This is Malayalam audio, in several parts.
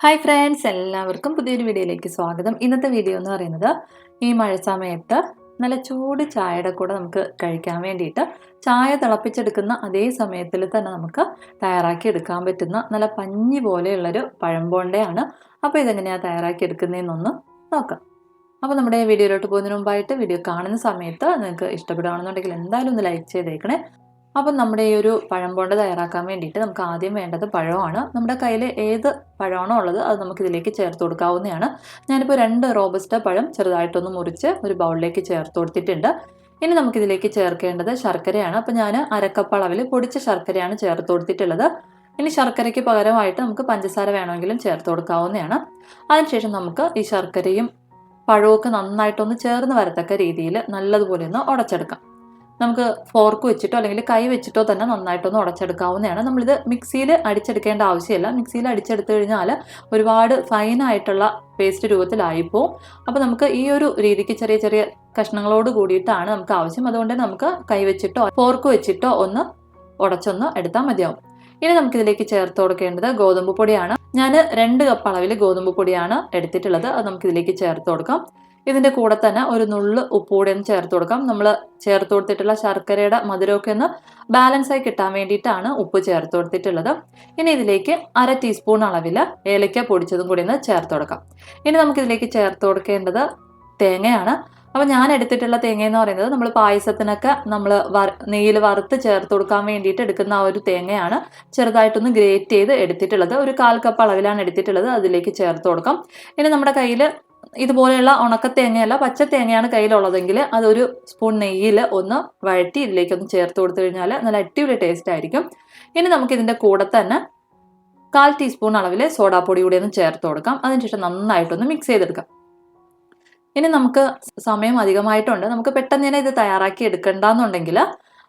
ഹായ് ഫ്രണ്ട്സ് എല്ലാവർക്കും പുതിയൊരു വീഡിയോയിലേക്ക് സ്വാഗതം. ഇന്നത്തെ വീഡിയോ എന്ന് പറയുന്നത് ഈ മഴ സമയത്ത് നല്ല ചൂട് ചായയുടെ കൂടെ നമുക്ക് കഴിക്കാൻ വേണ്ടിയിട്ട് ചായ തിളപ്പിച്ചെടുക്കുന്ന അതേ സമയത്തിൽ തന്നെ നമുക്ക് തയ്യാറാക്കി എടുക്കാൻ പറ്റുന്ന നല്ല പഞ്ഞി പോലെയുള്ളൊരു പഴംപോണ്ടയാണ് അപ്പോൾ ഇതെങ്ങനെയാണ് തയ്യാറാക്കി എടുക്കുന്നതെന്നൊന്ന് നോക്കാം. അപ്പോൾ നമ്മുടെ വീഡിയോയിലോട്ട് പോകുന്നതിന് മുമ്പായിട്ട് വീഡിയോ കാണുന്ന സമയത്ത് നിങ്ങൾക്ക് ഇഷ്ടപ്പെടുകയാണെന്നുണ്ടെങ്കിൽ എന്തായാലും ഒന്ന് ലൈക്ക് ചെയ്തേക്കണേ. അപ്പം നമ്മുടെ ഈ ഒരു പഴം കൊണ്ട് തയ്യാറാക്കാൻ വേണ്ടിയിട്ട് നമുക്ക് ആദ്യം വേണ്ടത് പഴമാണ്. നമ്മുടെ കയ്യിൽ ഏത് പഴമാണോ ഉള്ളത് അത് നമുക്ക് ഇതിലേക്ക് ചേർത്ത് കൊടുക്കാവുന്നതാണ്. ഞാനിപ്പോൾ രണ്ട് റോബസ്റ്റ പഴം ചെറുതായിട്ടൊന്ന് മുറിച്ച് ഒരു ബൗളിലേക്ക് ചേർത്ത് കൊടുത്തിട്ടുണ്ട്. ഇനി നമുക്കിതിലേക്ക് ചേർക്കേണ്ടത് ശർക്കരയാണ്. അപ്പോൾ ഞാൻ അരക്കപ്പ് അളവിൽ പൊടിച്ച ശർക്കരയാണ് ചേർത്ത് കൊടുത്തിട്ടുള്ളത്. ഇനി ശർക്കരയ്ക്ക് പകരമായിട്ട് നമുക്ക് പഞ്ചസാര വേണമെങ്കിലും ചേർത്ത് കൊടുക്കാവുന്നതാണ്. അതിനുശേഷം നമുക്ക് ഈ ശർക്കരയും പഴമൊക്കെ നന്നായിട്ടൊന്ന് ചേർന്ന് വരത്തക്ക രീതിയിൽ നല്ലതുപോലെ ഒന്ന് ഉടച്ചെടുക്കാം. നമുക്ക് ഫോർക്ക് വെച്ചിട്ടോ അല്ലെങ്കിൽ കൈ വെച്ചിട്ടോ തന്നെ നന്നായിട്ടൊന്ന് ഉടച്ചെടുക്കാവുന്നതാണ്. നമ്മളിത് മിക്സിയിൽ അടിച്ചെടുക്കേണ്ട ആവശ്യമില്ല. മിക്സിയിൽ അടിച്ചെടുത്തു കഴിഞ്ഞാൽ ഒരുപാട് ഫൈനായിട്ടുള്ള പേസ്റ്റ് രൂപത്തിലായിപ്പോൾ അപ്പോൾ നമുക്ക് ഈ ഒരു രീതിക്ക് ചെറിയ ചെറിയ കഷ്ണങ്ങളോട് കൂടിയിട്ടാണ് നമുക്ക് ആവശ്യം. അതുകൊണ്ട് നമുക്ക് കൈ വെച്ചിട്ടോ ഫോർക്ക് വെച്ചിട്ടോ ഒന്ന് ഉടച്ചൊന്ന് എടുത്താൽ മതിയാവും. ഇനി നമുക്കിതിലേക്ക് ചേർത്ത് കൊടുക്കേണ്ടത് ഗോതമ്പ് പൊടിയാണ്. ഞാൻ രണ്ട് കപ്പ് അളവിൽ ഗോതമ്പ് പൊടിയാണ് എടുത്തിട്ടുള്ളത്. അത് നമുക്കിതിലേക്ക് ചേർത്ത് കൊടുക്കാം. ഇതിന്റെ കൂടെ തന്നെ ഒരു നുള്ള് കൂടി ഒന്ന് ചേർത്ത് കൊടുക്കാം. നമ്മൾ ചേർത്ത് കൊടുത്തിട്ടുള്ള ശർക്കരയുടെ മധുരമൊക്കെ ഒന്ന് ബാലൻസ് ആയി കിട്ടാൻ വേണ്ടിയിട്ടാണ് ഉപ്പ് ചേർത്ത് കൊടുത്തിട്ടുള്ളത്. ഇനി ഇതിലേക്ക് അര ടീസ്പൂൺ അളവിൽ ഏലക്ക പൊടിച്ചതും കൂടി ഒന്ന് ചേർത്ത് കൊടുക്കാം. ഇനി നമുക്കിതിലേക്ക് ചേർത്ത് കൊടുക്കേണ്ടത് തേങ്ങയാണ്. അപ്പോൾ ഞാൻ എടുത്തിട്ടുള്ള തേങ്ങ എന്ന് പറയുന്നത് നമ്മൾ പായസത്തിനൊക്കെ നമ്മൾ വർ നെയ്യിൽ വറുത്ത് ചേർത്ത് കൊടുക്കാൻ വേണ്ടിയിട്ട് എടുക്കുന്ന ആ ഒരു തേങ്ങയാണ്. ചെറുതായിട്ടൊന്ന് ഗ്രേറ്റ് ചെയ്ത് എടുത്തിട്ടുള്ളത്. ഒരു കാൽ കപ്പ് അളവിലാണ് എടുത്തിട്ടുള്ളത്. അതിലേക്ക് ചേർത്ത് കൊടുക്കാം. ഇനി നമ്മുടെ കയ്യിൽ ഇതുപോലെയുള്ള ഉണക്ക തേങ്ങയല്ല പച്ച തേങ്ങയാണ് കയ്യിലുള്ളതെങ്കിൽ അതൊരു സ്പൂൺ നെയ്യിൽ ഒന്ന് വഴറ്റി ഇതിലേക്ക് ഒന്ന് ചേർത്ത് കൊടുത്തു കഴിഞ്ഞാൽ നല്ല അടിപൊളി ടേസ്റ്റ് ആയിരിക്കും. ഇനി നമുക്ക് ഇതിന്റെ കൂടെ തന്നെ കാൽ ടീസ്പൂൺ അളവിൽ സോഡാപ്പൊടി കൂടി ഒന്ന് ചേർത്ത് കൊടുക്കാം. അതിനുശേഷം നന്നായിട്ടൊന്ന് മിക്സ് ചെയ്തെടുക്കാം. ഇനി നമുക്ക് സമയം അധികമായിട്ടുണ്ട്. നമുക്ക് പെട്ടെന്ന് തന്നെ ഇത് തയ്യാറാക്കി എടുക്കണ്ടെന്നുണ്ടെങ്കിൽ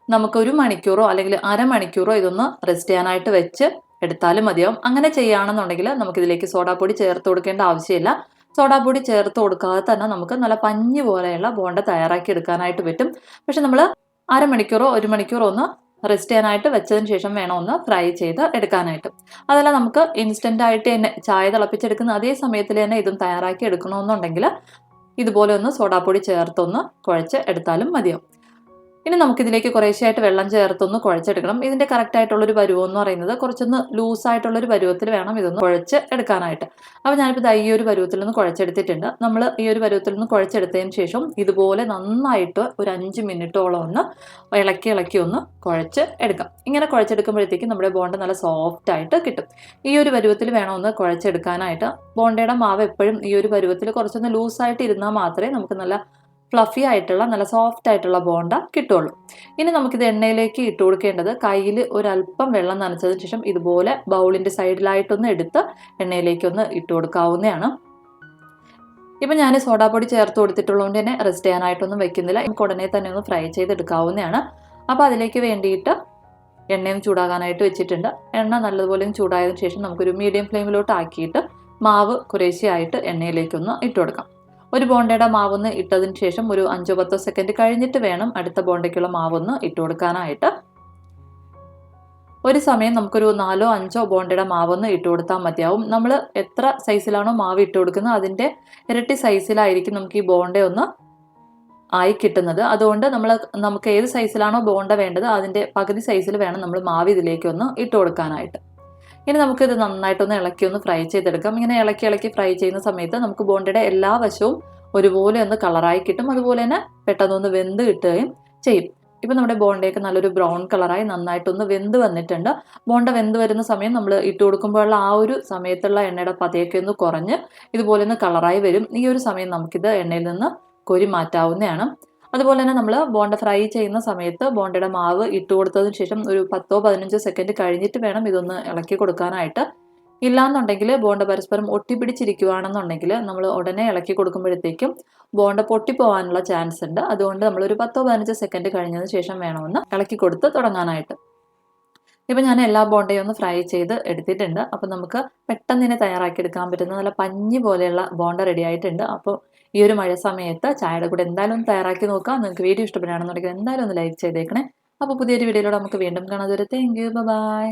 നമുക്ക് ഒരു മണിക്കൂറോ അല്ലെങ്കിൽ അരമണിക്കൂറോ ഇതൊന്ന് റെസ്റ്റ് ചെയ്യാനായിട്ട് വെച്ച് എടുത്താലും മതിയാവും. അങ്ങനെ ചെയ്യുകയാണെന്നുണ്ടെങ്കിൽ നമുക്കിതിലേക്ക് സോഡാപ്പൊടി ചേർത്ത് കൊടുക്കേണ്ട ആവശ്യമില്ല. സോഡാപ്പൊടി ചേർത്ത് കൊടുക്കാതെ തന്നെ നമുക്ക് നല്ല പഞ്ഞ് പോലെയുള്ള ബോണ്ട തയ്യാറാക്കി എടുക്കാനായിട്ട് പറ്റും. പക്ഷെ നമ്മൾ അരമണിക്കൂറോ ഒരു മണിക്കൂറോ ഒന്ന് റെസ്റ്റ് ചെയ്യാനായിട്ട് വെച്ചതിന് ശേഷം വേണം ഒന്ന് ഫ്രൈ ചെയ്ത് എടുക്കാനായിട്ട്. അതല്ല നമുക്ക് ഇൻസ്റ്റന്റ് ആയിട്ട് തന്നെ ചായ തിളപ്പിച്ചെടുക്കുന്ന അതേ സമയത്തിൽ തന്നെ ഇതും തയ്യാറാക്കി എടുക്കണമെന്നുണ്ടെങ്കിൽ ഇതുപോലെ ഒന്ന് സോഡാപ്പൊടി ചേർത്തൊന്ന് കുഴച്ച് എടുത്താലും മതിയാവും. ഇനി നമുക്കിതിലേക്ക് കുറേശ്ശെയായിട്ട് വെള്ളം ചേർത്തൊന്ന് കുഴച്ചെടുക്കണം. ഇതിന്റെ കറക്റ്റ് ആയിട്ടുള്ളൊരു പരുവം എന്ന് പറയുന്നത് കുറച്ചൊന്ന് ലൂസായിട്ടുള്ളൊരു പരുവത്തിൽ വേണം ഇതൊന്ന് കുഴച്ച് എടുക്കാനായിട്ട്. അപ്പോൾ ഞാനിപ്പോൾ ഈ ഒരു പരുവത്തിൽ നിന്ന് കുഴച്ചെടുത്തിട്ടുണ്ട്. നമ്മൾ ഈ ഒരു പരുവത്തിൽ നിന്ന് കുഴച്ചെടുത്തതിന് ശേഷം ഇതുപോലെ നന്നായിട്ട് ഒരു അഞ്ച് മിനിറ്റോളം ഒന്ന് ഇളക്കി ഇളക്കി ഒന്ന് കുഴച്ച് എടുക്കാം. ഇങ്ങനെ കുഴച്ചെടുക്കുമ്പോഴത്തേക്കും നമ്മുടെ ബോണ്ട നല്ല സോഫ്റ്റ് ആയിട്ട് കിട്ടും. ഈ ഒരു പരുവത്തിൽ വേണം ഒന്ന് കുഴച്ചെടുക്കാനായിട്ട്. ബോണ്ടയുടെ മാവ് എപ്പോഴും ഈ ഒരു പരുവത്തിൽ കുറച്ചൊന്ന് ലൂസായിട്ട് ഇരുന്നാൽ മാത്രമേ നമുക്ക് നല്ല ഫ്ലഫി ആയിട്ടുള്ള നല്ല സോഫ്റ്റ് ആയിട്ടുള്ള ബോണ്ട കിട്ടുള്ളൂ. ഇനി നമുക്കിത് എണ്ണയിലേക്ക് ഇട്ട് കൊടുക്കേണ്ടത് കയ്യിൽ ഒരല്പം വെള്ളം നനച്ചതിന് ശേഷം ഇതുപോലെ ബൗളിന്റെ സൈഡിലായിട്ടൊന്ന് എടുത്ത് എണ്ണയിലേക്കൊന്ന് ഇട്ട് കൊടുക്കാവുന്നതാണ്. ഇപ്പം ഞാൻ സോഡാപ്പൊടി ചേർത്ത് കൊടുത്തിട്ടുള്ളതുകൊണ്ട് തന്നെ റെസ്റ്റ് ചെയ്യാനായിട്ടൊന്നും വെക്കുന്നില്ല. നമുക്ക് ഉടനെ തന്നെ ഒന്ന് ഫ്രൈ ചെയ്തെടുക്കാവുന്നതാണ്. അപ്പോൾ അതിലേക്ക് വേണ്ടിയിട്ട് എണ്ണയും ചൂടാകാനായിട്ട് വെച്ചിട്ടുണ്ട്. എണ്ണ നല്ലതുപോലെ ചൂടായതിനു ശേഷം നമുക്കൊരു മീഡിയം ഫ്ലെയിമിലോട്ട് ആക്കിയിട്ട് മാവ് കുറേശ്ശെയായിട്ട് എണ്ണയിലേക്കൊന്ന് ഇട്ട് കൊടുക്കാം. ഒരു ബോണ്ടയുടെ മാവൊന്ന് ഇട്ടതിന് ശേഷം ഒരു അഞ്ചോ പത്തോ സെക്കൻഡ് കഴിഞ്ഞിട്ട് വേണം അടുത്ത ബോണ്ടയ്ക്കുള്ള മാവൊന്ന് ഇട്ട് കൊടുക്കാനായിട്ട്. ഒരു സമയം നമുക്കൊരു നാലോ അഞ്ചോ ബോണ്ടയുടെ മാവൊന്ന് ഇട്ട് കൊടുത്താൽ മതിയാവും. നമ്മൾ എത്ര സൈസിലാണോ മാവ് ഇട്ട് കൊടുക്കുന്നത് അതിന്റെ ഇരട്ടി സൈസിലായിരിക്കും നമുക്ക് ഈ ബോണ്ട ഒന്ന് ആയി കിട്ടുന്നത്. അതുകൊണ്ട് നമ്മൾ നമുക്ക് ഏത് സൈസിലാണോ ബോണ്ട വേണ്ടത് അതിന്റെ പകുതി സൈസിൽ വേണം നമ്മൾ മാവ് ഇതിലേക്കൊന്ന് ഇട്ട് കൊടുക്കാനായിട്ട്. ഇനി നമുക്കിത് നന്നായിട്ടൊന്ന് ഇളക്കി ഒന്ന് ഫ്രൈ ചെയ്തെടുക്കാം. ഇങ്ങനെ ഇളക്കി ഇളക്കി ഫ്രൈ ചെയ്യുന്ന സമയത്ത് നമുക്ക് ബോണ്ടയുടെ എല്ലാ വശവും ഒരുപോലെ ഒന്ന് കളറായി കിട്ടും. അതുപോലെ തന്നെ പെട്ടെന്നൊന്ന് വെന്ത് കിട്ടുകയും ചെയ്യും. ഇപ്പം നമ്മുടെ ബോണ്ടയൊക്കെ നല്ലൊരു ബ്രൗൺ കളറായി നന്നായിട്ടൊന്ന് വെന്ത് വന്നിട്ടുണ്ട്. ബോണ്ട വെന്ത് വരുന്ന സമയം നമ്മൾ ഇട്ട് കൊടുക്കുമ്പോഴുള്ള ആ ഒരു സമയത്തുള്ള എണ്ണയുടെ പതയൊക്കെ ഒന്ന് കുറഞ്ഞ് ഇതുപോലെ ഒന്ന് കളറായി വരും. ഈ ഒരു സമയം നമുക്കിത് എണ്ണയിൽ നിന്ന് കൊരി മാറ്റാവുന്നതാണ്. അതുപോലെ തന്നെ നമ്മൾ ബോണ്ട ഫ്രൈ ചെയ്യുന്ന സമയത്ത് ബോണ്ടയുടെ മാവ് ഇട്ട് കൊടുത്തതിന് ശേഷം ഒരു പത്തോ പതിനഞ്ചോ സെക്കൻഡ് കഴിഞ്ഞിട്ട് വേണം ഇതൊന്ന് ഇളക്കി കൊടുക്കാനായിട്ട്. ഇല്ലാന്നുണ്ടെങ്കിൽ ബോണ്ട പരസ്പരം ഒട്ടിപ്പിടിച്ചിരിക്കുകയാണെന്നുണ്ടെങ്കിൽ നമ്മൾ ഉടനെ ഇളക്കി കൊടുക്കുമ്പോഴത്തേക്കും ബോണ്ട പൊട്ടിപ്പോവാനുള്ള ചാൻസ് ഉണ്ട്. അതുകൊണ്ട് നമ്മൾ ഒരു പത്തോ പതിനഞ്ചോ സെക്കൻഡ് കഴിഞ്ഞതിന് ശേഷം വേണമെന്ന് ഇളക്കി കൊടുത്ത് തുടങ്ങാനായിട്ട്. ഇപ്പം ഞാൻ എല്ലാ ബോണ്ടയും ഒന്ന് ഫ്രൈ ചെയ്ത് എടുത്തിട്ടുണ്ട്. അപ്പോൾ നമുക്ക് പെട്ടെന്ന് തന്നെ തയ്യാറാക്കിയെടുക്കാൻ പറ്റുന്ന നല്ല പഞ്ഞി പോലെയുള്ള ബോണ്ട റെഡി ആയിട്ടുണ്ട്. അപ്പോൾ ഈ ഒരു മഴ സമയത്ത് ചായയുടെ കൂടെ എന്തായാലും ഒന്ന് തയ്യാറാക്കി നോക്കാം. നിങ്ങൾക്ക് വീഡിയോ ഇഷ്ടപ്പെടുകയാണെന്നുണ്ടെങ്കിൽ എന്തായാലും ഒന്ന് ലൈക്ക് ചെയ്തേക്കണേ. അപ്പോൾ പുതിയൊരു വീഡിയോയിലൂടെ നമുക്ക് വീണ്ടും കാണാതെ താങ്ക് യു ബൈ